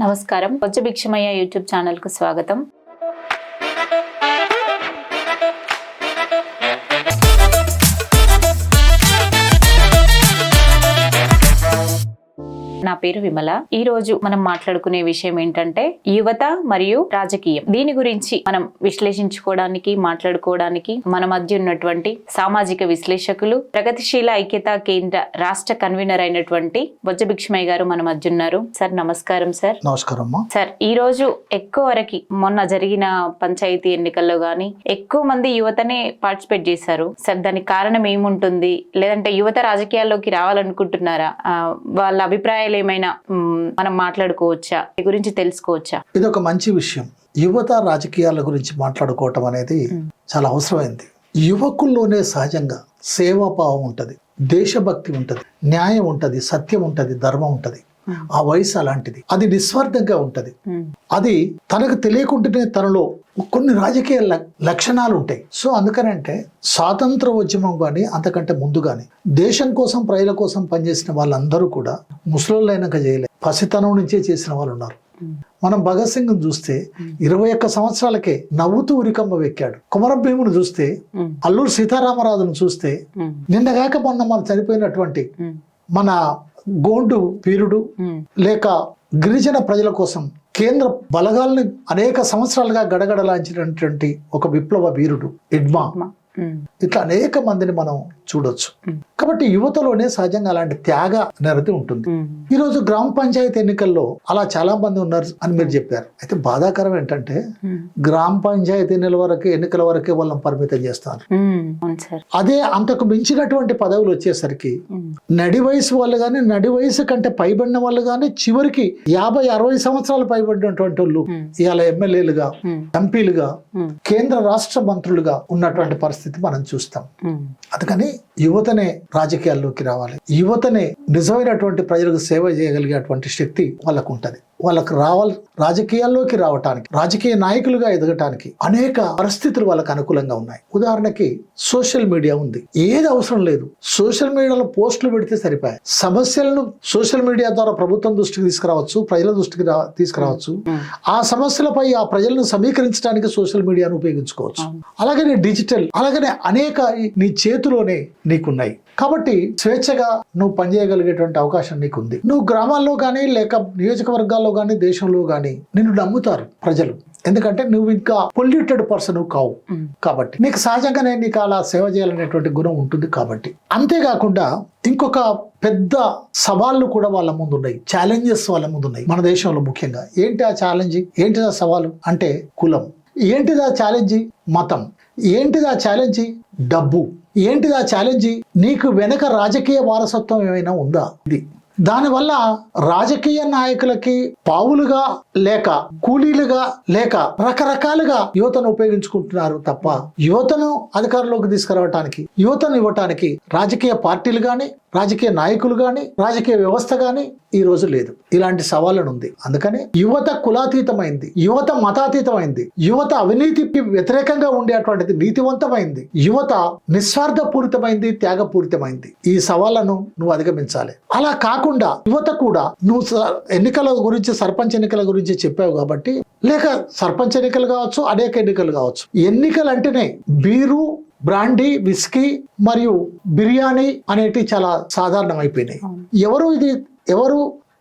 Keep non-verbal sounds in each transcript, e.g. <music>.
నమస్కారం. కొచ్చ భిక్షమయ్య యూట్యూబ్ ఛానల్కు స్వాగతం. నా పేరు విమల. ఈ రోజు మనం మాట్లాడుకునే విషయం ఏంటంటే యువత మరియు రాజకీయం. దీని గురించి మనం విశ్లేషించుకోవడానికి మాట్లాడుకోవడానికి మన మధ్య ఉన్నటువంటి సామాజిక విశ్లేషకులు ప్రగతిశీల ఐక్యతా కేంద్ర రాష్ట్ర కన్వీనర్ అయినటువంటి బొజ్జ భిక్షమయ్య గారు మన మధ్య ఉన్నారు. సార్ నమస్కారం సార్. నమస్కారం సార్ ఈ రోజు ఎక్కువ వరకు మొన్న జరిగిన పంచాయతీ ఎన్నికల్లో గాని ఎక్కువ మంది యువతనే పార్టిసిపేట్ చేశారు. సార్ దానికి కారణం ఏముంటుంది? లేదంటే యువత రాజకీయాల్లోకి రావాలనుకుంటున్నారా? వాళ్ళ అభిప్రాయాలు ఏమైనా మ్, మనం మాట్లాడుకోవచ్చా? గురించి తెలుసుకోవచ్చా? ఇది ఒక మంచి విషయం. యువత రాజకీయాల గురించి మాట్లాడుకోవటం అనేది చాలా అవసరమైంది. యువకుల్లోనే సహజంగా సేవాభావం ఉంటది దేశభక్తి ఉంటది న్యాయం ఉంటది సత్యం ఉంటది ధర్మం ఉంటది. ఆ వయసు అలాంటిది. అది నిస్వార్థంగా ఉంటది. అది తనకు తెలియకుండానే తనలో కొన్ని రాజకీయ లక్షణాలు ఉంటాయి సో అందుకనంటే స్వాతంత్ర ఉద్యమం కానీ అంతకంటే ముందు కానీ దేశం కోసం ప్రజల కోసం పనిచేసిన వాళ్ళందరూ కూడా ముసలోళ్ళైనాక చేయలేదు పసితనం నుంచే చేసిన వాళ్ళు ఉన్నారు మనం భగత్ సింగ్ చూస్తే ఇరవై ఒక్క సంవత్సరాలకే నవ్వుతూ ఉరికమ్మ వెక్కాడు. కుమరం భీమును చూస్తే అల్లూరు సీతారామరాజును చూస్తే నిన్నగాక మొన్న మన చనిపోయినటువంటి మన గోండు వీరుడు లేక గిరిజన ప్రజల కోసం కేంద్ర బలగాల్ని అనేక సంవత్సరాలుగా గడగడలాంచినటువంటి ఒక విప్లవ వీరుడు ఇడ్మా. ఇట్లా అనేక మందిని మనం చూడొచ్చు. కాబట్టి యువతలోనే సహజంగా అలాంటి త్యాగ నిరతి ఉంటుంది. ఈ రోజు గ్రామ పంచాయతీ ఎన్నికల్లో అలా చాలా మంది ఉన్నారు అని మీరు చెప్పారు. అయితే బాధాకరం ఏంటంటే గ్రామ పంచాయతీ ఎన్నికల వరకే ఎన్నికల వరకే వాళ్ళని పరిమితం చేస్తారు. అదే అంతకు మించినటువంటి పదవులు వచ్చేసరికి నడి వయసు వాళ్ళు కానీ నడి వయసు కంటే పైబడిన వాళ్ళు కానీ చివరికి యాభై అరవై సంవత్సరాలు పైబడినటువంటి వాళ్ళు ఇవాళ ఎమ్మెల్యేలుగా ఎంపీలుగా కేంద్ర రాష్ట్ర మంత్రులుగా ఉన్నటువంటి పరిస్థితి మనం చూస్తాం. అందుకని యువతనే రాజకీయాల్లోకి రావాలి. యువతనే నిజమైనటువంటి ప్రజలకు సేవ చేయగలిగేటువంటి శక్తి వాళ్ళకు ఉంటుంది వాళ్ళకు రావాలి రాజకీయాల్లోకి రావటానికి రాజకీయ నాయకులుగా ఎదగటానికి అనేక పరిస్థితులు వాళ్ళకు అనుకూలంగా ఉన్నాయి. ఉదాహరణకి సోషల్ మీడియా ఉంది. ఏది అవసరం లేదు. సోషల్ మీడియాలో పోస్టులు పెడితే సరిపోయాయి. సమస్యలను సోషల్ మీడియా ద్వారా ప్రభుత్వం దృష్టికి తీసుకురావచ్చు ప్రజల దృష్టికి రా- తీసుకురావచ్చు. ఆ సమస్యలపై ఆ ప్రజలను సమీకరించడానికి సోషల్ మీడియాను ఉపయోగించుకోవచ్చు. అలాగనే డిజిటల్ అలాగనే అనేక నీ చేతిలోనే నీకున్నాయి. కాబట్టి స్వేచ్ఛగా నువ్వు పనిచేయగలిగేటువంటి అవకాశం నీకుంది. నువ్వు గ్రామాల్లో కానీ లేక నియోజకవర్గాల్లో కానీ దేశంలో కానీ నిన్ను నమ్ముతారు ప్రజలు. ఎందుకంటే నువ్వు ఇంకా పొల్యూటెడ్ పర్సన్ కావు. కాబట్టి నీకు సహజంగానే నీకు అలా సేవ చేయాలనేటువంటి గుణం ఉంటుంది కాబట్టి. అంతేకాకుండా ఇంకొక పెద్ద సవాళ్ళు కూడా వాళ్ళ ముందు ఉన్నాయి ఛాలెంజెస్ వాళ్ళ ముందు ఉన్నాయి మన దేశంలో ముఖ్యంగా. ఏంటి ఆ ఛాలెంజ్? ఏంటి ఆ సవాలు? అంటే కులం. ఏంటిది ఆ ఛాలెంజ్? మతం. ఏంటిది ఆ ఛాలెంజ్? డబ్బు. ఏంటిది ఆ ఛాలెంజ్ నీకు వెనక రాజకీయ వారసత్వం ఏమైనా ఉందా? ఇది. దానివల్ల రాజకీయ నాయకులకి పావులుగా లేక కూలీలుగా లేక రకరకాలుగా యువతను ఉపయోగించుకుంటున్నారు తప్ప యువతను అధికారంలోకి తీసుకురావటానికి యువతను ఇవ్వటానికి రాజకీయ పార్టీలు కానీ రాజకీయ నాయకులు కానీ రాజకీయ వ్యవస్థ కానీ ఈ రోజు లేదు. ఇలాంటి సవాళ్ళను ఉంది. అందుకని యువత కులాతీతమైంది. యువత మతాతీతమైంది. యువత అవినీతికి వ్యతిరేకంగా ఉండేటువంటిది నీతివంతమైంది. యువత నిస్వార్థపూరితమైంది త్యాగపూరితమైంది. ఈ సవాళ్ళను నువ్వు అధిగమించాలి. అలా కాకుండా యువత కూడా నువ్వు స- ఎన్నికల గురించి సర్పంచ్ ఎన్నికల గురించి చెప్పావు కాబట్టి లేక సర్పంచ్ ఎన్నికలు కావచ్చు అనేక ఎన్నికలు కావచ్చు ఎన్నికలు అంటేనే బీరు బ్రాండీ విస్కీ మరియు బిర్యానీ అనేటివి చాలా సాధారణం అయిపోయినాయి. ఎవరు ఇది ఎవరు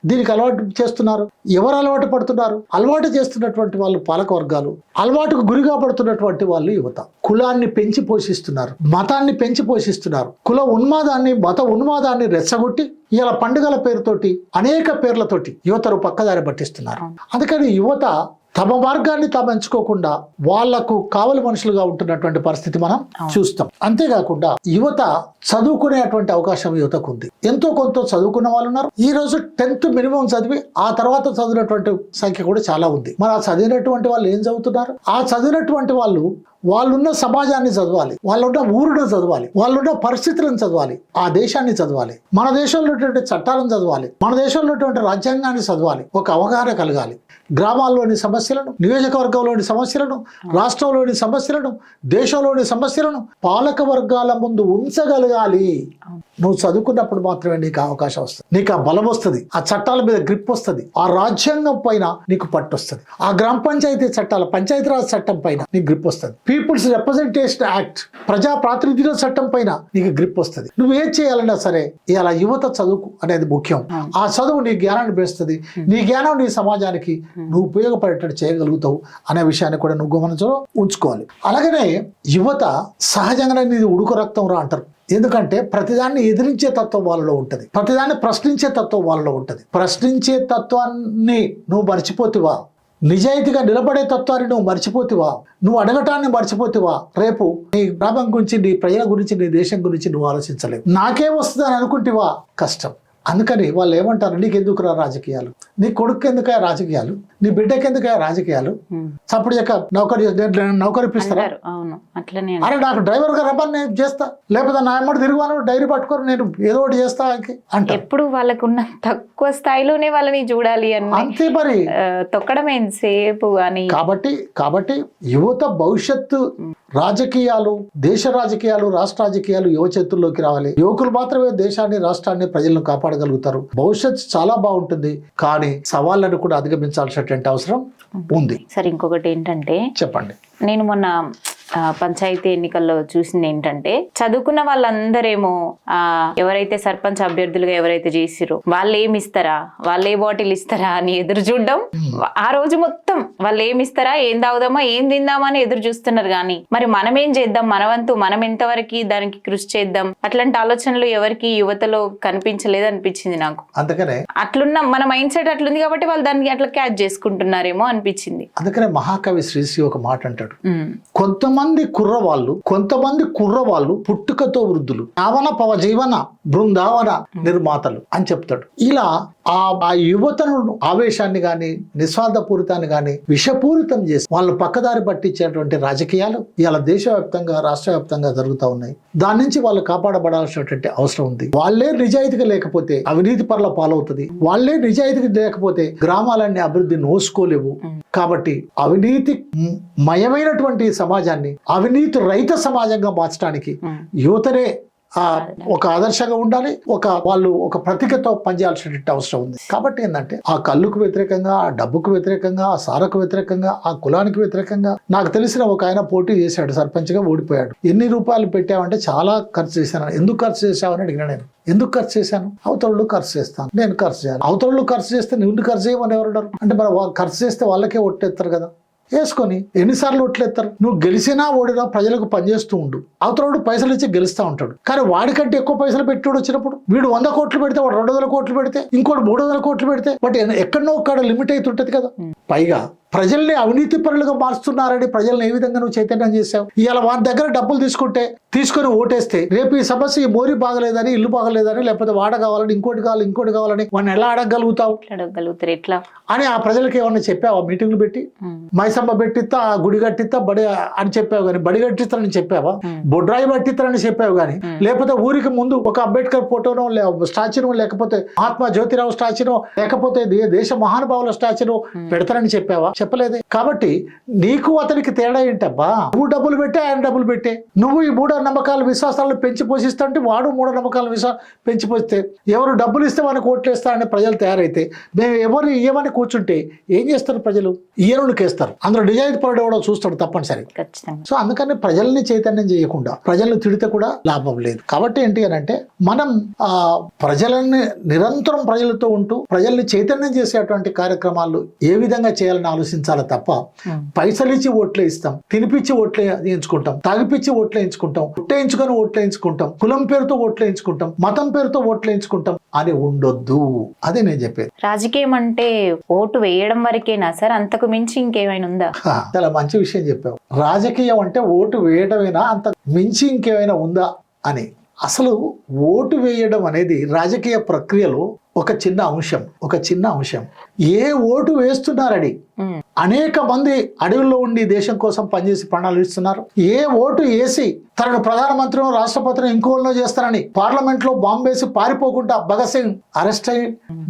దీనికి అలవాటు చేస్తున్నారు? ఎవరు అలవాటు పడుతున్నారు? అలవాటు చేస్తున్నటువంటి వాళ్ళు పాలక వర్గాలు అలవాటుకు గురిగా పడుతున్నటువంటి వాళ్ళు యువత. కులాన్ని పెంచి పోషిస్తున్నారు మతాన్ని పెంచి పోషిస్తున్నారు. కుల ఉన్మాదాన్ని మత ఉన్మాదాన్ని రెచ్చగొట్టి ఇలా పండుగల పేరుతోటి అనేక పేర్లతోటి యువతను పక్కదారి పట్టిస్తున్నారు. అందుకని యువత తమ మార్గాన్ని తాము ఎంచుకోకుండా వాళ్ళకు కావలి మనుషులుగా ఉంటున్నటువంటి పరిస్థితి మనం. చూస్తాం అంతేకాకుండా యువత చదువుకునేటువంటి అవకాశం యువతకు ఉంది ఎంతో కొంత చదువుకున్న వాళ్ళు ఉన్నారు ఈ రోజు టెన్త్ మినిమం చదివి ఆ తర్వాత చదివినటువంటి సంఖ్య కూడా చాలా ఉంది. మరి ఆ చదివినటువంటి వాళ్ళు ఏం చదువుతున్నారు? ఆ చదివినటువంటి వాళ్ళు వాళ్ళున్న సమాజాన్ని చదవాలి. వాళ్ళున్న ఊరును చదవాలి. వాళ్ళున్న పరిస్థితులను చదవాలి. ఆ దేశాన్ని చదవాలి. మన దేశంలో ఉన్నటువంటి చట్టాలను చదవాలి. మన దేశంలో ఉన్నటువంటి రాజ్యాంగాన్ని చదవాలి. ఒక అవగాహన కలగాలి. గ్రామాల్లోని సమస్యలను నియోజకవర్గంలోని సమస్యలను రాష్ట్రంలోని సమస్యలను దేశంలోని సమస్యలను పాలక వర్గాల ముందు ఉంచగలగాలి. నువ్వు చదువుకున్నప్పుడు మాత్రమే నీకు అవకాశం వస్తుంది. నీకు ఆ బలం వస్తుంది. ఆ చట్టాల మీద గ్రిప్ వస్తుంది. ఆ రాజ్యాంగం పైన నీకు పట్టు వస్తుంది ఆ గ్రామ పంచాయతీ చట్టాల పంచాయతీరాజ్ చట్టం పైన నీకు గ్రిప్ వస్తుంది. పీపుల్స్ రిప్రజెంటేషన్ యాక్ట్ ప్రజా ప్రాతినిధ్య చట్టం పైన నీకు గ్రిప్ వస్తుంది. నువ్వు ఏం చేయాలన్నా సరే ఇలా యువత చదువుకు అనేది ముఖ్యం. ఆ చదువు నీ జ్ఞానాన్ని పెంచుతుంది. నీ జ్ఞానం నీ సమాజానికి నువ్వు ఉపయోగపడేటట్టు చేయగలుగుతావు అనే విషయాన్ని కూడా నువ్వు గమనించడం ఉంచుకోవాలి. అలాగనే యువత సహజంగానే నీది ఉడుకు రక్తం రా అంటారు. ఎందుకంటే ప్రతిదాన్ని ఎదిరించే తత్వం వాళ్ళలో ఉంటుంది. ప్రతిదాన్ని ప్రశ్నించే తత్వం వాళ్ళలో ఉంటుంది. ప్రశ్నించే తత్వాన్ని నువ్వు మర్చిపోతివా? నిజాయితీగా నిలబడే తత్వాన్ని నువ్వు మర్చిపోతివా? నువ్వు అడగటాన్ని మర్చిపోతివా? రేపు నీ గ్రామం గురించి నీ ప్రజల గురించి నీ దేశం గురించి నువ్వు ఆలోచించలేవు. నాకే వస్తుందని అనుకుంటివా? కష్టం. అందుకని వాళ్ళు ఏమంటారు నీకెందుకురా రాజకీయాలు? నీ కొడుకు ఎందుకయ్యా రాజకీయాలు? నీ బిడ్డకి ఎందుకయ్యా రాజకీయాలు. చప్పుడు చెక్క నౌకరి నౌకరి ఇప్పిస్తారా? అరే నాకు డ్రైవర్గా రమ్మని నేను చేస్తా. లేకపోతే నా ఎమ్మడి తిరుగువాను డైరీ పట్టుకొని నేను ఏదో ఒకటి చేస్తా అంట ఎప్పుడు వాళ్ళకున్న తక్కువ స్థాయిలోనే వాళ్ళని చూడాలి అని అంతే మరి. ఆ, తొక్కడం ఎంతసేపు అని. కాబట్టి కాబట్టి యువత భవిష్యత్తు రాజకీయాలు దేశ రాజకీయాలు రాష్ట్ర రాజకీయాలు యువ చేతుల్లోకి రావాలి. యువకులు మాత్రమే దేశాన్ని రాష్ట్రాన్ని ప్రజలను కాపాడగలుగుతారు భవిష్యత్తు చాలా బాగుంటుంది. కానీ సవాళ్ళను కూడా అధిగమించాల్సినటువంటి అవసరం ఉంది. సరే ఇంకొకటి ఏంటంటే చెప్పండి. నేను మొన్న పంచాయతీ ఎన్నికల్లో చూసింది ఏంటంటే చదువుకున్న వాళ్ళందరేమో ఆ ఎవరైతే సర్పంచ్ అభ్యర్థులుగా ఎవరైతే చేసిరో వాళ్ళు ఏమి ఇస్తారా? వాళ్ళు ఏ బాటిల్ ఇస్తారా అని ఎదురు చూడడం. ఆ రోజు మొత్తం వాళ్ళు ఏమి ఇస్తారా? ఏం తాగుదామా? ఏం తిందామా అని ఎదురు చూస్తున్నారు కానీ మరి మనం ఏం చేద్దాం? మన వంతు మనం ఎంతవరకు దానికి కృషి చేద్దాం? అట్లాంటి ఆలోచనలు ఎవరికి యువతలో కనిపించలేదు అనిపించింది నాకు. అందుకనే అట్లున్న మన మైండ్ సెట్ అట్లుంది కాబట్టి వాళ్ళు దానికి అట్లా క్యాచ్ చేసుకుంటున్నారేమో అనిపించింది. అందుకనే మహాకవి శ్రీశ్రీ ఒక మాట అంటాడు. ఉమ్, కొంతమంది కుర్రవాళ్ళు కొంతమంది కుర్రవాళ్ళు పుట్టుకతో వృద్ధులు. యావన పవ జీవన బృందావన నిర్మాతలు అని చెప్తాడు. ఇలా ఆ ఆ యువతను ఆవేశాన్ని గాని నిస్వార్థపూరితాన్ని గాని విషపూరితం చేసి వాళ్ళు పక్కదారి పట్టించేటువంటి రాజకీయాలు ఇవాళ దేశవ్యాప్తంగా రాష్ట్ర వ్యాప్తంగా జరుగుతూ ఉన్నాయి. దాని నుంచి వాళ్ళు కాపాడబడాల్సినటువంటి అవసరం ఉంది. వాళ్ళే నిజాయితీగా లేకపోతే అవినీతి పరుల పాలవుతుంది. వాళ్ళే నిజాయితీగా లేకపోతే గ్రామాలన్నీ అభివృద్ధి నోసుకోలేవు కాబట్టి అవినీతి మయమైనటువంటి సమాజాన్ని అవినీతి రహిత సమాజంగా మార్చడానికి. యువతనే ఆ, ఒక ఆదర్శంగా ఉండాలి ఒక వాళ్ళు ఒక ప్రతికతో పనిచేయాల్సినటువంటి అవసరం ఉంది. కాబట్టి ఏంటంటే ఆ కళ్ళుకు వ్యతిరేకంగా ఆ డబ్బుకు వ్యతిరేకంగా ఆ సారకు వ్యతిరేకంగా ఆ కులానికి వ్యతిరేకంగా నాకు తెలిసిన ఒక ఆయన పోటీ చేశాడు సర్పంచ్గా ఓడిపోయాడు. ఎన్ని రూపాయలు పెట్టావంటే చాలా ఖర్చు చేశాను. ఎందుకు ఖర్చు చేశావని అడిగిన నేను. ఎందుకు ఖర్చు చేశాను? అవతళ్ళు ఖర్చు చేస్తాను. నేను ఖర్చు చేయాలి. అవతళ్ళు ఖర్చు చేస్తే నువ్వు ఖర్చు చేయమని ఎవరు? అంటే మరి ఖర్చు చేస్తే వాళ్ళకే ఒట్టేస్తారు కదా. వేసుకొని ఎన్నిసార్లు ఓట్లేస్తారు నువ్వు గెలిచినా ఓడినా ప్రజలకు పనిచేస్తూ ఉండు. అవతలవాడు పైసలు ఇచ్చి గెలుస్తూ ఉంటాడు. కానీ వాడికంటే ఎక్కువ పైసలు పెట్టాడు వచ్చినప్పుడు వీడు వంద కోట్లు పెడితే వాడు రెండు వందల కోట్లు పెడితే ఇంకోటి మూడు వందల కోట్లు పెడితే బట్ ఎక్కడనో ఒక్కడ లిమిట్ అవుతుంటది కదా. పైగా ప్రజల్ని అవినీతి పరులుగా మార్చుతున్నారని ప్రజల్ని ఏ విధంగా నువ్వు చైతన్యం చేశావు? ఇవాళ వారి దగ్గర డబ్బులు తీసుకుంటే తీసుకొని ఓటేస్తే రేపు ఈ సమస్య ఈ మోరి బాగలేదని ఇల్లు బాగలేదని లేకపోతే వాడ కావాలని ఇంకోటి కావాలి ఇంకోటి కావాలని వాడిని ఎలా అడగగలుగుతావు? అడగలుగుతారు ఎట్లా? అని ఆ ప్రజలకు ఏమన్నా చెప్పావా? మీటింగ్లు పెట్టి మైసమ్మ పెట్టిస్తా ఆ గుడి కట్టిస్తా బడి అని చెప్పావు కానీ బడి కట్టిస్తానని చెప్పావా. బొడ్రాయి పట్టిస్తానని చెప్పావు కానీ లేకపోతే ఊరికి ముందు ఒక అంబేద్కర్ ఫోటోనో స్టాచ్యూనో లేకపోతే మహాత్మా జ్యోతిరావు స్టాచ్యూనో లేకపోతే దేశ మహానుభావుల స్టాచ్యూనో పెడతానని చెప్పావా? చెప్పలేదే. కాబట్టి నీకు అతనికి తేడా ఏంటబ్బా? నువ్వు డబ్బులు పెట్టే ఆయన డబ్బులు పెట్టే. నువ్వు ఈ మూఢ నమ్మకాల విశ్వాసాలను పెంచి పోషిస్తుంటే వాడు మూఢ నమ్మకాల విశ్వా పెంచి పోస్తే ఎవరు డబ్బులు ఇస్తే మనకు ఓట్లు వేస్తారని ప్రజలు తయారైతే మేము ఎవరు ఇయ్యమని కూర్చుంటే ఏం చేస్తారు ప్రజలు? ఈయనుకేస్తారు అందులో నిజాయితీ పరుడు ఎవడో చూస్తాడు తప్పనిసరి. సో అందుకని ప్రజల్ని చైతన్యం చేయకుండా ప్రజల్ని తిడితే కూడా లాభం లేదు. కాబట్టి ఏంటి అని అంటే మనం ఆ ప్రజలని నిరంతరం ప్రజలతో ఉంటూ ప్రజల్ని చైతన్యం చేసేటువంటి కార్యక్రమాలు ఏ విధంగా చేయాలని ఆలోచించాలి తప్ప పైసలు ఇచ్చి ఓట్లు ఇస్తాం తినిపించి ఓట్లు వేయించుకుంటాం తాగిపించి ఓట్లు వేయించుకుంటాం ఒట్టేయించుకొని ఓట్లు వేయించుకుంటాం కులం పేరుతో ఓట్లు వేయించుకుంటాం మతం పేరుతో ఓట్లు వేయించుకుంటాం అని ఉండొద్దు. అదే నేను చెప్పేది. రాజకీయం అంటే ఓటు వేయడం వరకేనా సార్? అంతకు మించి ఇంకేమైనా ఉందా? చాలా మంచి విషయం చెప్పావు. రాజకీయం అంటే ఓటు వేయడమేనా? అంత మించి ఇంకేమైనా ఉందా? అని. అసలు ఓటు వేయడం అనేది రాజకీయ ప్రక్రియలో ఒక చిన్న అంశం ఒక చిన్న అంశం. ఏ ఓటు వేస్తున్నారని అనేక మంది అడవుల్లో ఉండి దేశం కోసం పనిచేసి ప్రాణాలు ఇస్తున్నారు. ఏ ఓటు వేసి తనను ప్రధానమంత్రిని రాష్ట్రపతిని ఇంకోళ్ళనో చేస్తారని పార్లమెంట్లో బాంబేసి పారిపోకుండా భగత్ సింగ్ అరెస్ట్ అయ్యి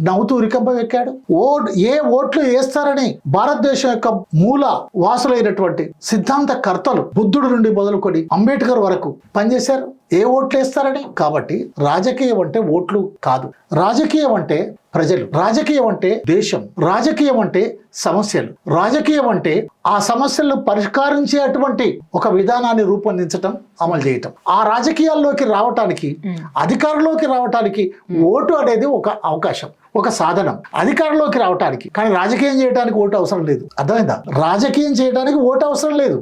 నవ్వుతూ ఉరికంపం ఎక్కాడు ఓట్ ఏ ఓట్లు వేస్తారని భారతదేశం యొక్క మూల వాసులైనటువంటి సిద్ధాంత కర్తలు బుద్ధుడు నుండి మొదలుకొని అంబేద్కర్ వరకు పనిచేశారు. ఏ ఓట్లు వేస్తారని? కాబట్టి రాజకీయం అంటే ఓట్లు కాదు. రాజకీయం అంటే ప్రజలు. రాజకీయం అంటే దేశం. రాజకీయం అంటే సమస్యలు. రాజకీయం అంటే ఆ సమస్యలను పరిష్కరించేటువంటి ఒక విధానాన్ని రూపొందించటం అమలు చేయటం. ఆ రాజకీయాల్లోకి రావటానికి అధికారంలోకి రావటానికి ఓటు అనేది ఒక అవకాశం. ఒక సాధనం. అధికారంలోకి రావటానికి. కానీ రాజకీయం చేయడానికి ఓటు అవసరం లేదు. అర్థమైందా? రాజకీయం చేయడానికి ఓటు అవసరం లేదు.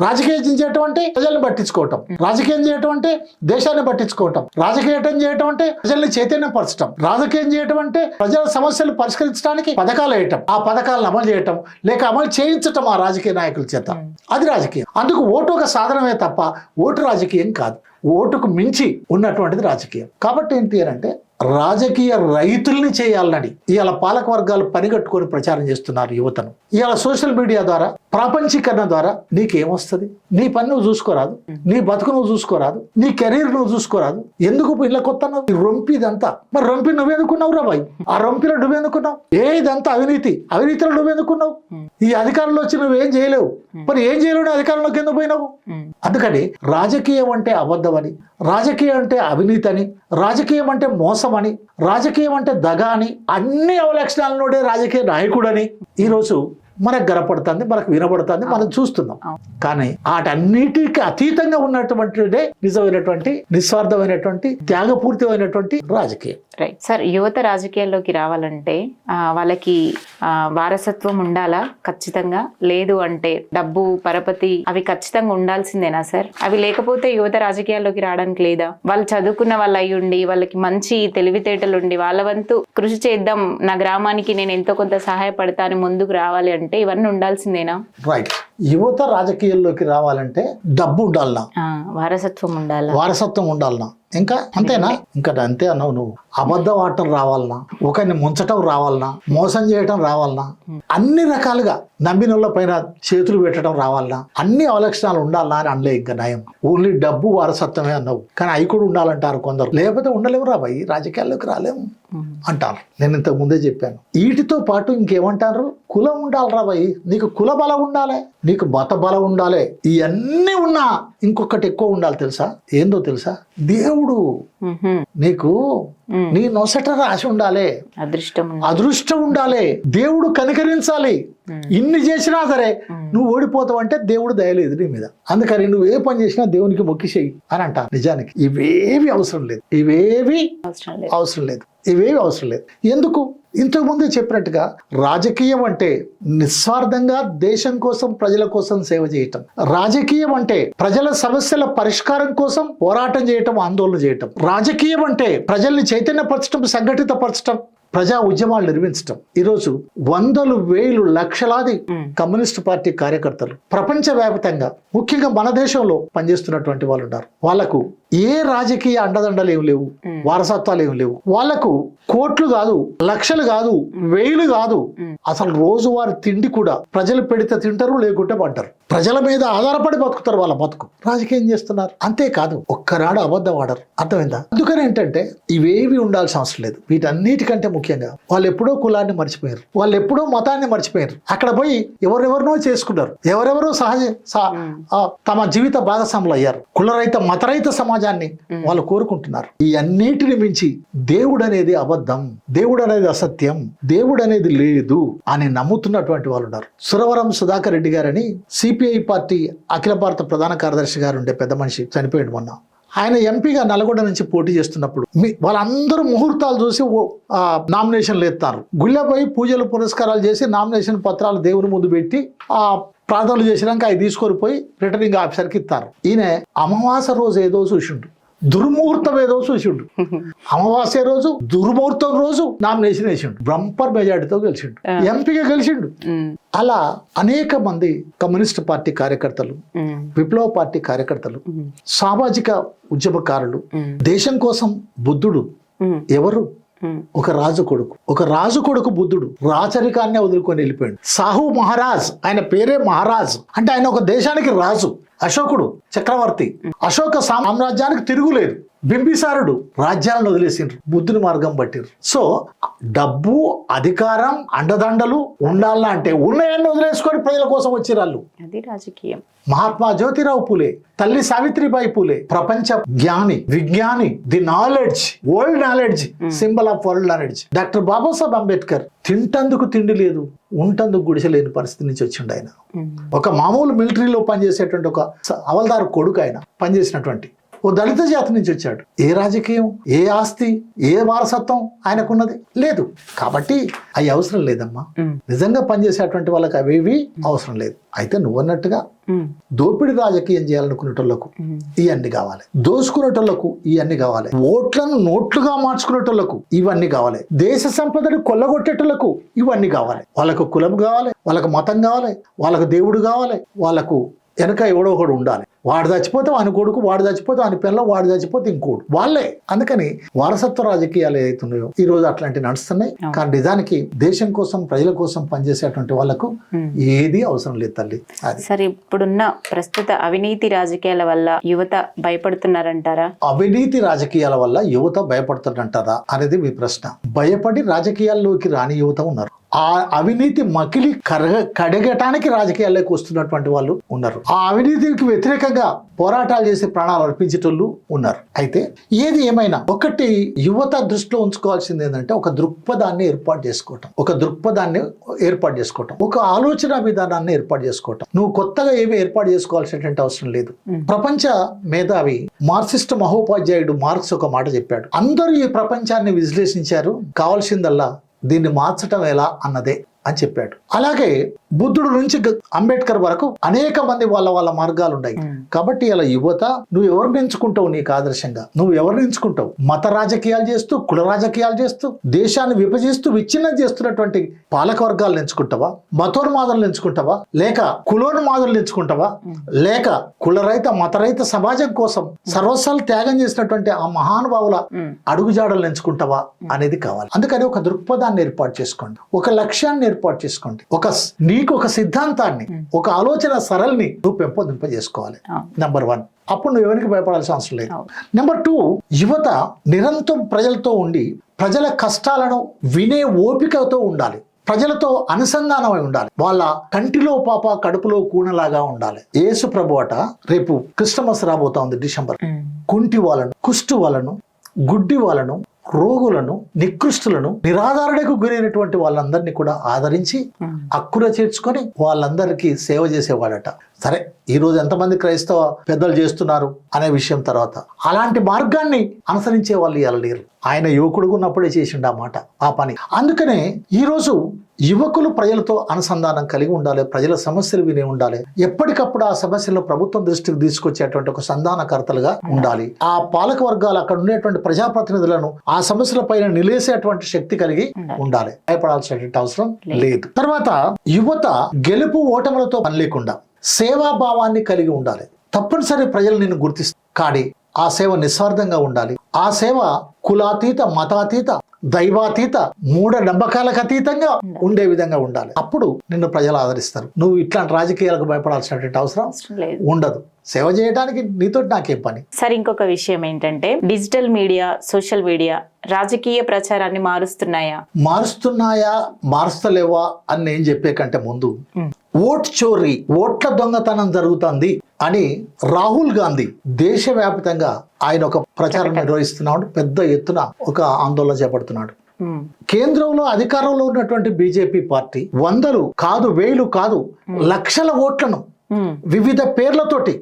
రాజకీయం చేయటం అంటే ప్రజల్ని పట్టించుకోవటం. రాజకీయం చేయటం అంటే దేశాన్ని పట్టించుకోవటం. రాజకీయం చేయటం అంటే ప్రజల్ని చైతన్యపరచడం రాజకీయం చేయటం అంటే ప్రజల సమస్యలు పరిష్కరించడానికి పథకాలు వేయటం. ఆ పథకాలను అమలు చేయటం. లేక అమలు చేయించటం ఆ రాజకీయ నాయకుల చేత. అది రాజకీయం. అందుకు ఓటు ఒక సాధనమే తప్ప ఓటు రాజకీయం కాదు. ఓటుకు మించి ఉన్నటువంటిది రాజకీయం. కాబట్టి ఏంటి అని అంటే రాజకీయ రైతుల్ని చేయాలని ఇవాళ పాలక వర్గాలు పనిగట్టుకొని ప్రచారం చేస్తున్నారు యువతను. ఇవాళ సోషల్ మీడియా ద్వారా ప్రాపంచీకరణ ద్వారా నీకేమొస్తుంది? నీ పని నువ్వు చూసుకోరాదు. నీ బతుకు నువ్వు చూసుకోరాదు. నీ కెరీర్ నువ్వు చూసుకోరాదు. ఎందుకు ఇళ్ళ కొత్త ఈ రొంపి ఇదంతా. మరి రొంపి నువ్వెందుకున్నావు రా బాయ్? ఆ రొంపిలో నువ్వెందుకున్నావు? ఏ ఇదంతా అవినీతి. అవినీతిలో నువ్వెందుకున్నావు? ఈ అధికారంలో వచ్చి నువ్వేం చేయలేవు. మరి ఏం చేయలేవు అధికారంలోకి ఎందుకు పోయినావు? అందుకని రాజకీయం అంటే అబద్ధమని రాజకీయం అంటే అవినీతి అని రాజకీయం అంటే మోసమని రాజకీయం అంటే దగ అని అన్ని అవలక్షణాలలోనే రాజకీయ నాయకుడని ఈరోజు మనకు గనపడుతుంది మనకు వినబడుతుంది మనం చూస్తున్నాం. కానీ వాటన్నిటికి అతీతంగా ఉన్నటువంటిదే నిజమైనటువంటి నిస్వార్థమైనటువంటి త్యాగపూర్తిమైనటువంటి రాజకీయం. రైట్ సార్ యువత రాజకీయాల్లోకి రావాలంటే వాళ్ళకి వారసత్వం ఉండాలా? ఖచ్చితంగా. లేదు అంటే డబ్బు పరపతి అవి ఖచ్చితంగా ఉండాల్సిందేనా సార్ అవి లేకపోతే యువత రాజకీయాల్లోకి రావడానికి లేదా? వాళ్ళు చదువుకున్న వాళ్ళు అయి ఉండి వాళ్ళకి మంచి తెలివితేటలు ఉండి వాళ్ళ వంతు కృషి చేద్దాం నా గ్రామానికి నేను ఎంతో కొంత సహాయపడతాను ముందుకు రావాలి అంటే ఇవన్నీ ఉండాల్సిందేనా? రైట్ యువత రాజకీయాల్లోకి రావాలంటే డబ్బు ఉండాలనా? వారసత్వం ఉండాలా? వారసత్వం ఉండాలనా? ఇంకా అంతేనా? ఇంకా అంతే అన్నావు నువ్వు. అబద్ధం ఆటం రావాలనా ఒకరిని ముంచటం రావాలనా మోసం చేయటం రావాలనా అన్ని రకాలుగా నమ్మిన పైన చేతులు పెట్టడం రావాలనా అన్ని అవలక్షణాలు ఉండాలనా అని అనలే ఇంకా నయం. ఓన్లీ డబ్బు వారసత్వమే అన్నావు. కానీ అవి కూడా ఉండాలంటారు కొందరు. లేకపోతే ఉండలేము రా భయ్ రాజకీయాల్లోకి రాలేము అంటారు. నేను ఇంతకు ముందే చెప్పాను. వీటితో పాటు ఇంకేమంటారు? కులం ఉండాలిరా భయ్ నీకు కుల బలం ఉండాలి నీకు మత బలం ఉండాలి. ఇవన్నీ ఉన్నా ఇంకొకటి ఎక్కువ ఉండాలి తెలుసా? ఏందో తెలుసా? దేవుడు నీకు నీ నొసట రాసి ఉండాలి. అదృష్టం ఉండాలి. అదృష్టం ఉండాలి. దేవుడు కనికరించాలి. ఇన్ని చేసినా సరే నువ్వు ఓడిపోతావు అంటే దేవుడు దయలేదు నీ మీద. అందుకని నువ్వు ఏ పని చేసినా దేవునికి మొక్కి చెయ్యి అని అంటారు నిజానికి. ఇవేవి అవసరం లేదు. ఇవేవి అవసరం లేదు. ఇవేవి అవసరం లేదు. ఎందుకు? ఇంతకుముందే చెప్పినట్టుగా రాజకీయం అంటే నిస్వార్థంగా దేశం కోసం ప్రజల కోసం సేవ చేయటం. రాజకీయం అంటే ప్రజల సమస్యల పరిష్కారం కోసం పోరాటం చేయటం ఆందోళన చేయటం. రాజకీయం అంటే ప్రజల్ని చైతన్యపరచడం సంఘటితపరచడం ప్రజా ఉద్యమాలు నిర్మించటం. ఈరోజు వందలు వేలు లక్షలాది కమ్యూనిస్ట్ పార్టీ కార్యకర్తలు ప్రపంచవ్యాప్తంగా ముఖ్యంగా మన దేశంలో పనిచేస్తున్నటువంటి వాళ్ళు ఉన్నారు వాళ్ళకు ఏ రాజకీయ అండదండలు ఏం లేవు. వారసత్వాలు ఏం లేవు. వాళ్ళకు కోట్లు కాదు లక్షలు కాదు వేలు కాదు. అసలు రోజువారి తిండి కూడా ప్రజలు పెడితే తింటారు లేకుంటే పంటారు. ప్రజల మీద ఆధారపడి బతుకుతారు వాళ్ళ బతుకు. రాజకీయం చేస్తున్నారు. అంతేకాదు ఒక్కనాడు అబద్ధం ఆడరు. అర్థమైందా? అందుకని ఏంటంటే ఇవేవి ఉండాల్సిన అవసరం లేదు. వీటన్నిటికంటే ముఖ్యంగా వాళ్ళు ఎప్పుడో కులాన్ని మర్చిపోయారు. వాళ్ళు ఎప్పుడో మతాన్ని మర్చిపోయారు. అక్కడ పోయి ఎవరెవరినో చేసుకున్నారు ఎవరెవరో సహజ తమ జీవిత భాగస్వాములు అయ్యారు. కులరహిత మతరహిత సమాజాన్ని వాళ్ళు కోరుకుంటున్నారు. ఈ అన్నిటిని మించి దేవుడు అనేది అబద్ధం దేవుడు అనేది అసత్యం దేవుడు అనేది లేదు అని నమ్ముతున్నటువంటి వాళ్ళు ఉన్నారు. సురవరం సుధాకర్ రెడ్డి గారని సిపిఐ పార్టీ అఖిల భారత ప్రధాన కార్యదర్శి గారు ఉండే పెద్ద మనిషి చనిపోయాడు మొన్న. ఆయన ఎంపీగా నల్గొండ నుంచి పోటీ చేస్తున్నప్పుడు మీ వాళ్ళందరూ ముహూర్తాలు చూసి నామినేషన్లు ఎత్తారు. గుళ్ళపై పూజలు పురస్కారాలు చేసి నామినేషన్ పత్రాలు దేవుని ముందు పెట్టి ఆ ప్రార్థనలు చేసినాక అవి తీసుకొని పోయి రిటర్నింగ్ ఆఫీసర్కి ఇస్తారు ఈయన అమావాస రోజు ఏదో చూసిండు. దుర్ముహూర్తం ఏదో చూసిండు. <laughs> అమావాస్య రోజు దుర్ముహూర్తం రోజు నామినేషన్ వేసిండు. బంపర్ మెజార్టీతో గెలిచిండు. ఎంపీగా గెలిచిండు. అలా అనేక మంది కమ్యూనిస్ట్ పార్టీ కార్యకర్తలు విప్లవ పార్టీ కార్యకర్తలు సామాజిక ఉద్యమకారులు దేశం కోసం బుద్ధుడు ఎవరు? ఒక రాజు కొడుకు. ఒక రాజు కొడుకు బుద్ధుడు. రాచరికాన్ని వదులుకొని వెళ్ళిపోయాడు. సాహు మహారాజ్ ఆయన పేరే మహారాజ్. అంటే ఆయన ఒక దేశానికి రాజు. అశోకుడు చక్రవర్తి. అశోక సామ్రాజ్యానికి తిరుగులేదు. బింబిసారుడు రాజ్యాలను వదిలేసిండ్రు బుద్ధుని మార్గం పట్టిరు సో డబ్బు అధికారం అండదండలు ఉండాలా అంటే ఉన్నాయన్ని వదిలేసుకొని ప్రజల కోసం వచ్చిరాళ్ళు అది రాజకీయం. మహాత్మా జ్యోతిరావు పూలే తల్లి సావిత్రిబాయి పూలే ప్రపంచ జ్ఞాని విజ్ఞాని the knowledge world knowledge symbol of world knowledge. Doctor Babasaheb Ambedkar తింటందుకు తిండి లేదు ఉంటందుకు గుడిసె లేని పరిస్థితి నుంచి వచ్చిండు ఆయన. ఒక మామూలు మిలిటరీలో పనిచేసేటువంటి ఒక హవల్దారు కొడుకు ఆయన పనిచేసినటువంటి. ఓ దళిత జాతి నుంచి వచ్చాడు. ఏ రాజకీయం ఏ ఆస్తి ఏ వారసత్వం ఆయనకున్నది? లేదు. కాబట్టి అవి అవసరం లేదమ్మా. నిజంగా పనిచేసేటువంటి వాళ్ళకి అవేవి అవసరం లేదు. అయితే నువ్వు అన్నట్టుగా దోపిడి రాజకీయం చేయాలనుకునేటోళ్ళకు ఇవన్నీ కావాలి. దోసుకునేటోళ్ళకు ఇవన్నీ కావాలి. ఓట్లను నోట్లుగా మార్చుకునేటోళ్ళకు ఇవన్నీ కావాలి. దేశ సంపదను కొల్లగొట్టేటోళ్ళకు ఇవన్నీ కావాలి. వాళ్ళకు కులం కావాలి వాళ్ళకు మతం కావాలి వాళ్ళకు దేవుడు కావాలి వాళ్ళకు వెనక ఎవడో ఒకడు ఉండాలి. వాడు చచ్చిపోతే వాని కొడుకు వాడు చచ్చిపోతే వాని పిల్ల వాడు చచ్చిపోతే ఇంకోడు. వాళ్ళే. అందుకని వారసత్వ రాజకీయాలు ఏవైతున్నాయో ఈ రోజు అట్లాంటివి నడుస్తున్నాయి. కానీ నిజానికి దేశం కోసం ప్రజల కోసం పనిచేసేటువంటి వాళ్ళకు. ఏది అవసరం లేదు తల్లి. అది. సరే ఇప్పుడున్న ప్రస్తుత అవినీతి రాజకీయాల వల్ల యువత భయపడుతున్నారంటారా? అవినీతి రాజకీయాల వల్ల యువత భయపడుతుందంటారా అనేది మీ ప్రశ్న. భయపడి రాజకీయాల్లోకి రాని యువత ఉన్నారు. ఆ అవినీతి మకిలి కరగ కడగటానికి రాజకీయాల్లోకి వస్తున్నటువంటి వాళ్ళు ఉన్నారు. ఆ అవినీతికి వ్యతిరేకంగా పోరాటాలు చేసి ప్రాణాలు అర్పించేటోళ్ళు ఉన్నారు. అయితే ఏది ఏమైనా ఒకటి యువత దృష్టిలో ఉంచుకోవాల్సింది ఏంటంటే ఒక దృక్పథాన్ని ఏర్పాటు చేసుకోవటం. ఒక దృక్పథాన్ని ఏర్పాటు చేసుకోవటం. ఒక ఆలోచన విధానాన్ని ఏర్పాటు చేసుకోవటం. నువ్వు కొత్తగా ఏమీ ఏర్పాటు చేసుకోవాల్సినటువంటి అవసరం లేదు. ప్రపంచ మేధావి మార్క్సిస్ట్ మహోపాధ్యాయుడు మార్క్స్ ఒక మాట చెప్పాడు. అందరూ ఈ ప్రపంచాన్ని విశ్లేషించారు. కావాల్సిందల్లా దీన్ని మార్చటం ఎలా అన్నదే అని చెప్పాడు. అలాగే బుద్ధుడు నుంచి అంబేద్కర్ వరకు అనేక మంది వాళ్ళ వాళ్ళ మార్గాలు ఉన్నాయి కాబట్టి ఇలా యువత నువ్వు ఎవరిని ఎంచుకుంటావు నీకు ఆదర్శంగా? నువ్వు ఎవరిని ఎంచుకుంటావు? మత రాజకీయాలు చేస్తూ కుల రాజకీయాలు చేస్తూ దేశాన్ని విభజిస్తూ విచ్ఛిన్నం చేస్తున్నటువంటి పాలక వర్గాలను ఎంచుకుంటావా? మతోన్మాదులను ఎంచుకుంటావా? లేక కులోన్మాదులను ఎంచుకుంటావా? లేక కులరహిత మతరహిత సమాజం కోసం సర్వస్వాలు త్యాగం చేసినటువంటి ఆ మహానుభావుల అడుగుజాడలు ఎంచుకుంటావా? అనేది కావాలి. అందుకని ఒక దృక్పథాన్ని ఏర్పాటు చేసుకోండి. ఒక లక్ష్యాన్ని ఏర్పాటు చేసుకోండి. ఒక నీకు ఒక సిద్ధాంతాన్ని ఒక ఆలోచన సరళిని నువ్వు పెంపొందింపజేసుకోవాలి. నెంబర్ వన్ అప్పుడు నువ్వు ఎవరికి భయపడాల్సిన అవసరం లేదు. నెంబర్ టూ యువత నిరంతరం ప్రజలతో ఉండి ప్రజల కష్టాలను వినే ఓపికతో ఉండాలి. ప్రజలతో అనుసంధానమై ఉండాలి. వాళ్ళ కంటిలో పాప కడుపులో కూనలాగా ఉండాలి. యేసు ప్రభు అట రేపు క్రిస్టమస్ రాబోతా ఉంది డిసెంబర్. కుంటి వాళ్ళను కుష్టు వాళ్ళను గుడ్డి వాళ్ళను రోగులను నికృష్టులను నిరాధారణకు గురైనటువంటి వాళ్ళందరినీ కూడా ఆదరించి ఉమ్, అక్కుర చేర్చుకొని వాళ్ళందరికీ సేవ చేసేవాడట. సరే ఈ రోజు ఎంతమంది క్రైస్తవ పెద్దలు చేస్తున్నారు అనే విషయం తర్వాత. అలాంటి మార్గాన్ని అనుసరించే వాళ్ళు ఇలా లేరు. ఆయన యువకుడుగా ఉన్నప్పుడే చేసిండు ఆ మాట ఆ పని. అందుకనే ఈ రోజు యువకులు ప్రజలతో అనుసంధానం కలిగి ఉండాలి ప్రజల సమస్యలు విని ఉండాలి. ఎప్పటికప్పుడు ఆ సమస్యలను ప్రభుత్వం దృష్టికి తీసుకొచ్చేటువంటి ఒక సంధానకర్తలుగా ఉండాలి. ఆ పాలక వర్గాలు అక్కడ ఉండేటువంటి ప్రజాప్రతినిధులను ఆ సమస్యల పైన నిలేసేటువంటి శక్తి కలిగి ఉండాలి. భయపడాల్సినటువంటి అవసరం లేదు. లేదు. తర్వాత యువత గెలుపు ఓటములతో పని లేకుండా సేవాభావాన్ని కలిగి ఉండాలి. తప్పనిసరి ప్రజలు నిన్ను గుర్తిస్తారు. కానీ ఆ సేవ నిస్వార్థంగా ఉండాలి. ఆ సేవ కులాతీత మతాతీత దైవాతీత మూఢ నమ్మకాలకు అతీతంగా ఉండే విధంగా ఉండాలి. అప్పుడు నిన్ను ప్రజలు ఆదరిస్తారు. నువ్వు ఇట్లాంటి రాజకీయాలకు భయపడాల్సినటువంటి అవసరం ఉండదు. సేవ చేయడానికి నీతో నాకేం పని? సరే ఇంకొక విషయం ఏంటంటే డిజిటల్ మీడియా సోషల్ మీడియా రాజకీయ ప్రచారాన్ని మారుస్తున్నాయా? మారుస్తున్నాయా? మారుస్తలేవా? అని నేను చెప్పే కంటే ముందు ఓట్ చోరీ ఓట్ల దొంగతనం జరుగుతుంది. అని రాహుల్ గాంధీ దేశవ్యాప్తంగా ఆయన ఒక ప్రచారం నిర్వహిస్తున్నాడు. పెద్ద ఎత్తున ఒక ఆందోళన చేపడుతున్నాడు. కేంద్రంలో అధికారంలో ఉన్నటువంటి బీజేపీ పార్టీ వందలు కాదు వేలు కాదు లక్షల ఓట్లను వివిధ పేర్లతోటి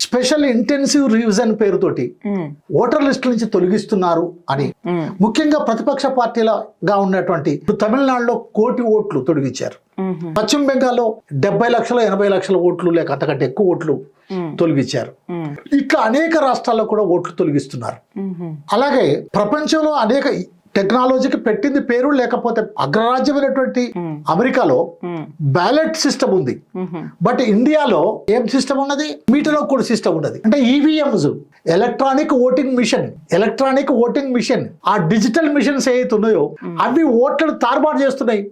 స్పెషల్ ఇంటెన్సివ్ రివిజన్ పేరుతోటి ఉమ్, ఓటర్ లిస్టు నుంచి తొలగిస్తున్నారు అని. ఉమ్, ముఖ్యంగా ప్రతిపక్ష పార్టీలుగా ఉన్నటువంటి ఇప్పుడు తమిళనాడులో కోటి ఓట్లు తొలగించారు. పశ్చిమ బెంగాల్లో డెబ్బై లక్షల ఎనభై లక్షల ఓట్లు లేక అంతకంటే ఎక్కువ ఓట్లు తొలగించారు. ఇట్లా అనేక రాష్ట్రాల్లో కూడా ఓట్లు తొలగిస్తున్నారు. అలాగే ప్రపంచంలో అనేక టెక్నాలజీకి పెట్టింది పేరు లేకపోతే అగ్రరాజ్యమైనటువంటి అమెరికాలో బ్యాలెట్ సిస్టమ్ ఉంది. బట్ ఇండియాలో ఏం సిస్టమ్ ఉన్నది? మీటర్ కూడా సిస్టమ్ ఉన్నది. అంటే EVMs electronic voting machine electronic voting machine ఆ డిజిటల్ మిషన్స్ ఏవైతే ఉన్నాయో అవి ఓట్లను తారుమారు చేస్తున్నాయి.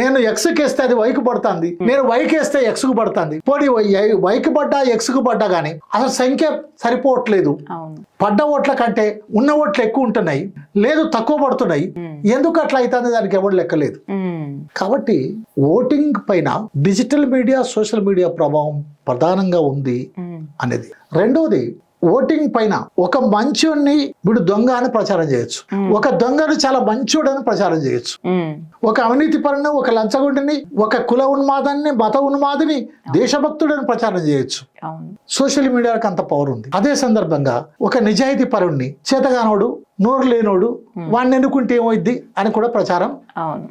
నేను ఎక్స్ కేస్తే అది వైకి పడుతుంది. నేను వైకి వేస్తే ఎక్స్కు పడుతుంది. పోనీ వైకి పడ్డా ఎక్స్కు పడ్డా గానీ అసలు సంఖ్య సరిపోవట్లేదు. పడ్డ ఓట్ల కంటే ఉన్న ఓట్లు ఎక్కువ ఉంటున్నాయి. లేదు తక్కువ పడుతున్నాయి ఎందుకు అట్లా అవుతుంది దానికి ఎవరు లెక్కలేదు. కాబట్టి ఓటింగ్ పైన డిజిటల్ మీడియా సోషల్ మీడియా ప్రభావం ప్రధానంగా ఉంది అనేది. రెండోది ఓటింగ్ పైన ఒక మంచోడిని వీడు దొంగ అని ప్రచారం చేయొచ్చు. ఒక దొంగను చాలా మంచోడు అని ప్రచారం చేయొచ్చు. ఒక అవినీతి పరుని ఒక లంచగొండిని ఒక కుల ఉన్మాదాన్ని మత ఉన్మాదిని దేశభక్తుడని ప్రచారం చేయొచ్చు. సోషల్ మీడియాకి అంత పవర్ ఉంది. అదే సందర్భంగా ఒక నిజాయితీ పరుణ్ణి చేతగానోడు నోరు లేనోడు వాడిని ఎన్నుకుంటే ఏమైద్ది అని కూడా ప్రచారం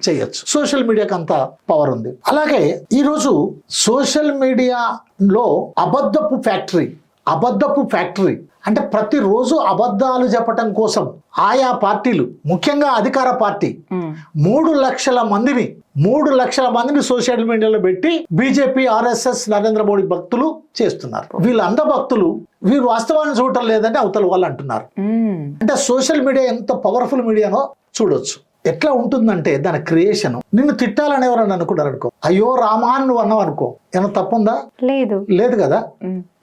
చేయొచ్చు. సోషల్ మీడియాకి అంత పవర్ ఉంది. అలాగే ఈరోజు సోషల్ మీడియాలో అబద్ధపు ఫ్యాక్టరీ అబద్ధపు ఫ్యాక్టరీ. అంటే ప్రతిరోజు అబద్ధాలు చెప్పటం కోసం ఆయా పార్టీలు ముఖ్యంగా అధికార పార్టీ మూడు లక్షల మందిని మూడు లక్షల మందిని సోషల్ మీడియాలో పెట్టి బీజేపీ ఆర్ఎస్ఎస్ నరేంద్ర మోడీ భక్తులు చేస్తున్నారు. వీళ్ళంద భక్తులు వీరు వాస్తవాన్ని చూడటం లేదంటే అవతల వాళ్ళు అంటున్నారు. అంటే సోషల్ మీడియా ఎంత పవర్ఫుల్ మీడియానో చూడొచ్చు. ఎట్లా ఉంటుందంటే దాని క్రియేషన్. నిన్ను తిట్టాలని ఎవరన్నా అనుకున్నారు అనుకో అయ్యో రామా అని నువ్వు అన్నావు అనుకో ఏమైనా తప్పుందా? లేదు. లేదు కదా?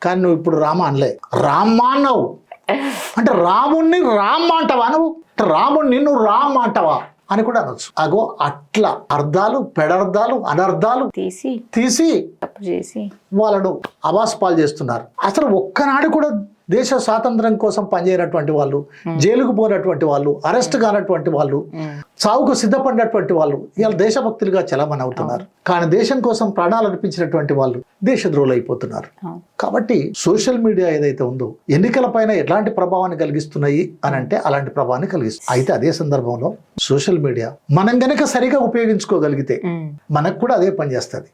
కానీ నువ్వు ఇప్పుడు రామ అనలే. రామ్మా అన్నావు. అంటే రాముణ్ణి రామ్ అంటావా నువ్వు? రాముణ్ణి నువ్వు రామ్ అంటావా అని కూడా అనొచ్చు. అగో అట్లా అర్థాలు పెడర్థాలు అనర్థాలు తీసి తీసి తప్పు చేసి వాళ్ళను అవాస్ పాలు చేస్తున్నారు. అసలు ఒక్కనాడు కూడా దేశ స్వాతంత్రం కోసం పనిచేయనటువంటి వాళ్ళు జైలుకు పోయినటువంటి వాళ్ళు అరెస్ట్ కానటువంటి వాళ్ళు చావుకు సిద్ధపడినటువంటి వాళ్ళు ఇవాళ దేశభక్తులుగా చలమని అవుతున్నారు. కానీ దేశం కోసం ప్రాణాలు అర్పించినటువంటి వాళ్ళు దేశద్రోహులు అయిపోతున్నారు కాబట్టి సోషల్ మీడియా ఏదైతే ఉందో ఎన్నికల పైన ఎలాంటి ప్రభావాన్ని కలిగిస్తున్నాయి అని అంటే అలాంటి ప్రభావాన్ని కలిగిస్తుంది. అయితే అదే సందర్భంలో సోషల్ మీడియా మనం గనక సరిగా ఉపయోగించుకోగలిగితే మనకు కూడా అదే పనిచేస్తుంది.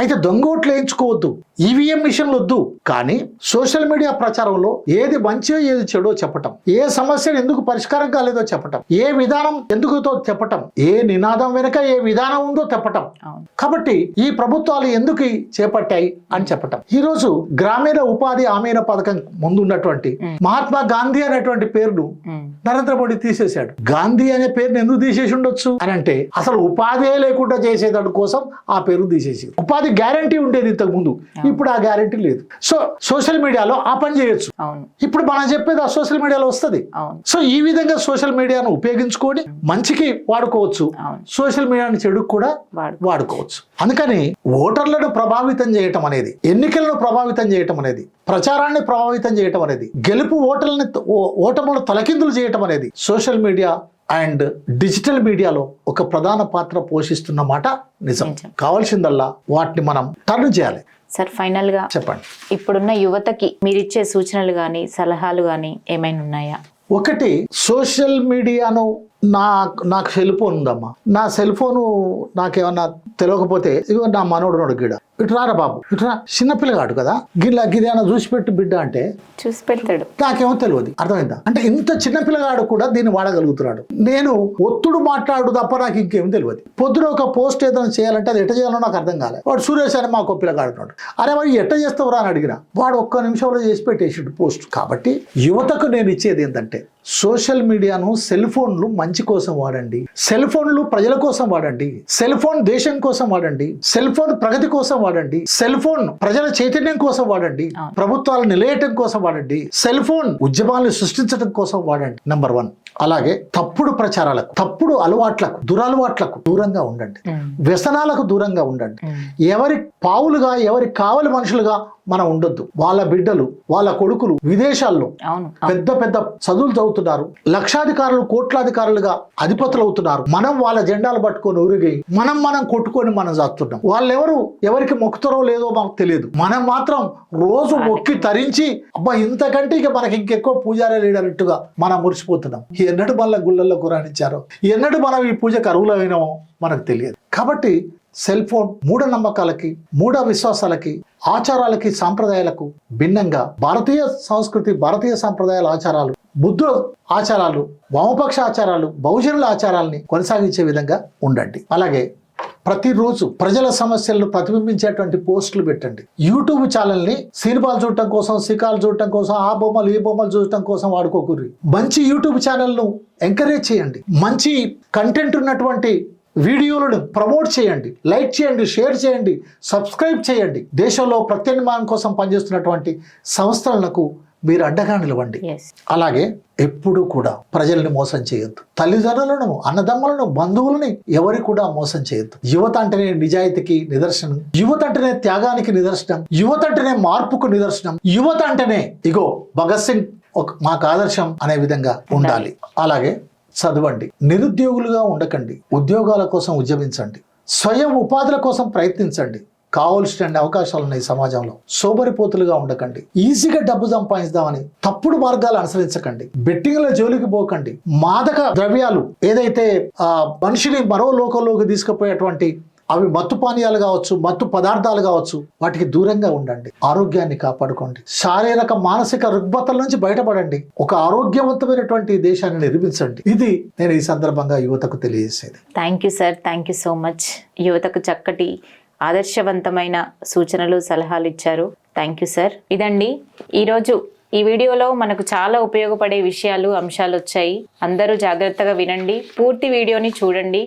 అయితే దొంగ ఓట్లు వేయించుకోవద్దు ఈవీఎం మిషన్లు వద్దు కానీ సోషల్ మీడియా ప్రచారంలో ఏది మంచో ఏది చెడో చెప్పటం. ఏ సమస్యను ఎందుకు పరిష్కారం కాలేదో చెప్పటం. ఏ విధానం ఎందుకుతో చెప్పటం. ఏ నినాదం వెనుక ఏ విధానం ఉందో చెప్పటం. కాబట్టి ఈ ప్రభుత్వాలు ఎందుకు చేపట్టాయి అని చెప్పటం. ఈ రోజు గ్రామీణ ఉపాధి హామీల పథకం ముందు ఉన్నటువంటి మహాత్మా గాంధీ అనేటువంటి పేరును నరేంద్ర మోడీ తీసేశాడు. గాంధీ అనే పేరుని ఎందుకు తీసేసి ఉండొచ్చు? అని అంటే అసలు ఉపాధి లేకుండా చేసేదాని కోసం ఆ పేరు తీసేసి ఉపాధి గ్యారంటీ ఉండేది ఇంతకు ముందు. ఇప్పుడు ఆ గ్యారంటీ లేదు. సో సోషల్ మీడియాలో ఆ పని చేయొచ్చు. అవును. ఇప్పుడు మనం చెప్పేది ఆ సోషల్ మీడియాలో వస్తుంది. అవును. సో ఈ విధంగా సోషల్ మీడియాను ఉపయోగించుకొని మంచికి వాడుకోవచ్చు. సోషల్ మీడియాని చెడుకు కూడా వాడు వాడుకోవచ్చు. అందుకని ఓటర్లను ప్రభావితం చేయటం అనేది ఎన్నికలను ప్రభావితం చేయటం అనేది ప్రచారాన్ని ప్రభావితం చేయటం అనేది గెలుపు ఓటర్లని ఓ- ఓటములను తలకిందులు చేయటం అనేది సోషల్ మీడియా అండ్ డిజిటల్ మీడియాలో ఒక ప్రధాన పాత్ర పోషిస్తున్న మాట నిజం. కావాల్సిందల్లా వాటిని మనం టర్న్ చేయాలి. సార్ ఫైనల్గా చెప్పండి. ఇప్పుడున్న యువతకి మీరిచ్చే సూచనలు కానీ సలహాలు కానీ ఏమైనా ఉన్నాయా? ఒకటి సోషల్ మీడియాను నా నాకు సెల్ ఫోన్ ఉందమ్మా. నా సెల్ ఫోను నాకేమన్నా తెలియకపోతే ఇగో నా మనోడు నోడు గిడ ఇటు రారా బాబు ఇటు రా. చిన్న పిల్లగాడు కదా. గిట్లా గిదేనా చూసి పెట్టు బిడ్డ అంటే? చూసి పెడతాడు. నాకేమో తెలియదు అర్థమైందా? అంటే ఇంత చిన్న పిల్లగాడు కూడా దీన్ని వాడగలుగుతున్నాడు. నేను ఒత్తుడు మాట్లాడు తప్ప నాకు ఇంకేం తెలియదు పొద్దున ఒక పోస్ట్ ఏదైనా చేయాలంటే అది ఎట్ట చేయాలో నాకు అర్థం కాలేదు వాడు సురేష్ అని మాకు పిల్లగాడు ఉన్నాడు. అరే వాడు ఎట్ట చేస్తావురా అని అడిగిన. వాడు ఒక్క నిమిషంలో చేసి పెట్టేసాడు పోస్ట్. కాబట్టి యువతకు నేను ఇచ్చేది ఏంటంటే సోషల్ మీడియాను సెల్ ఫోన్లు మంచి కోసం వాడండి. సెల్ ఫోన్లు ప్రజల కోసం వాడండి. సెల్ ఫోన్ దేశం కోసం వాడండి. సెల్ ఫోన్ ప్రగతి కోసం వాడండి. సెల్ ఫోన్ ప్రజల చైతన్యం కోసం వాడండి. ప్రభుత్వాలు నిలయటం కోసం వాడండి. సెల్ ఫోన్ ఉద్యమాలను సృష్టించడం కోసం వాడండి. Number one. అలాగే తప్పుడు ప్రచారాలకు తప్పుడు అలవాట్లకు దురలవాట్లకు దూరంగా ఉండండి. వ్యసనాలకు దూరంగా ఉండండి. ఎవరి పావులుగా ఎవరి కావలి మనుషులుగా మనం ఉండొద్దు. వాళ్ళ బిడ్డలు వాళ్ళ కొడుకులు విదేశాల్లో పెద్ద పెద్ద చదువులు చదువుతున్నారు. లక్షాధికారులు కోట్లాధికారులుగా అధిపతులు అవుతున్నారు మనం వాళ్ళ జెండాలు పట్టుకొని ఊరిగి మనం మనం కొట్టుకొని మనం చేస్తున్నాం. వాళ్ళెవరు ఎవరికి మొక్కుతారో లేదో మాకు తెలియదు. మనం మాత్రం రోజు మొక్కి తరించి అబ్బా ఇంతకంటే ఇక మనకి ఇంకెక్కువ పూజారే లేడన్నట్టుగా మనం మురిసిపోతున్నాం. ఎన్నడు మళ్ళీ గుళ్ళల్లో కురానిచ్చారో ఎన్నడూ మనం ఈ పూజకు అర్హులమైనామో మనకు తెలియదు. కాబట్టి సెల్ ఫోన్ మూఢనమ్మకాలకి మూఢ విశ్వాసాలకి ఆచారాలకి సాంప్రదాయాలకు భిన్నంగా భారతీయ సంస్కృతి భారతీయ సాంప్రదాయాల ఆచారాలు బుద్ధ ఆచారాలు వామపక్ష ఆచారాలు బహుజనుల ఆచారాలని కొనసాగించే విధంగా ఉండండి. అలాగే ప్రతిరోజు ప్రజల సమస్యలను ప్రతిబింబించేటువంటి పోస్టులు పెట్టండి. యూట్యూబ్ ఛానల్ని సినిమాలు చూడటం కోసం సికాలు చూడటం కోసం ఆ బొమ్మలు ఈ బొమ్మలు చూడటం కోసం వాడుకోకూరి మంచి యూట్యూబ్ ఛానల్ను ఎంకరేజ్ చేయండి. మంచి కంటెంట్ ఉన్నటువంటి వీడియోలను ప్రమోట్ చేయండి. లైక్ చేయండి షేర్ చేయండి సబ్స్క్రైబ్ చేయండి. దేశంలో ప్రత్యామ్నాయం కోసం పనిచేస్తున్నటువంటి సంస్థలకు మీరు అండగా నిలవండి. అలాగే ఎప్పుడూ కూడా ప్రజల్ని మోసం చేయొద్దు. తల్లిదండ్రులను అన్నదమ్ములను బంధువులని ఎవరి కూడా మోసం చేయొద్దు. యువత అంటేనే నిజాయితీకి నిదర్శనం. యువత అంటేనే త్యాగానికి నిదర్శనం. యువత అంటేనే మార్పుకు నిదర్శనం. యువత అంటేనే ఇగో భగత్ సింగ్ ఒక మాకు ఆదర్శం అనే విధంగా ఉండాలి. అలాగే చదవండి. నిరుద్యోగులుగా ఉండకండి. ఉద్యోగాల కోసం ఉద్యమించండి. స్వయం ఉపాధుల కోసం ప్రయత్నించండి. కావలసిన అవకాశాలు ఉన్నాయి సమాజంలో. సోబరిపోతులుగా ఉండకండి. ఈజీగా డబ్బు సంపాదించుదామని తప్పుడు మార్గాలు అనుసరించకండి. బెట్టింగ్ల జోలికి పోకండి. మాదక ద్రవ్యాలు ఏదైతే ఆ మనిషిని మరో లోకంలోకి తీసుకుపోయేటువంటి అవి మత్తు పానీయాలు కావచ్చు మత్తు పదార్థాలు కావచ్చు వాటికి దూరంగా ఉండండి. ఆరోగ్యాన్ని కాపాడుకోండి. శారీరక మానసిక రుగ్మతల నుంచి బయటపడండి. ఒక ఆరోగ్యవంతమైనటువంటి దేశాన్ని నిర్మించండి. ఇది నేను ఈ సందర్భంగా యువతకు తెలియజేసేది. Thank you sir thank you so much యువతకు చక్కటి ఆదర్శవంతమైన సూచనలు సలహాలు ఇచ్చారు. థ్యాంక్ యూ సార్ ఇదండి. ఈరోజు ఈ వీడియోలో మనకు చాలా ఉపయోగపడే విషయాలు అంశాలు వచ్చాయి. అందరూ జాగ్రత్తగా వినండి. పూర్తి వీడియోని చూడండి.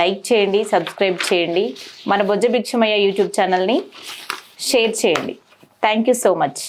లైక్ చేయండి సబ్స్క్రైబ్ చేయండి. మన బొజ్జ భిక్షమయ్య యూట్యూబ్ ఛానల్ని షేర్ చేయండి. Thank you so much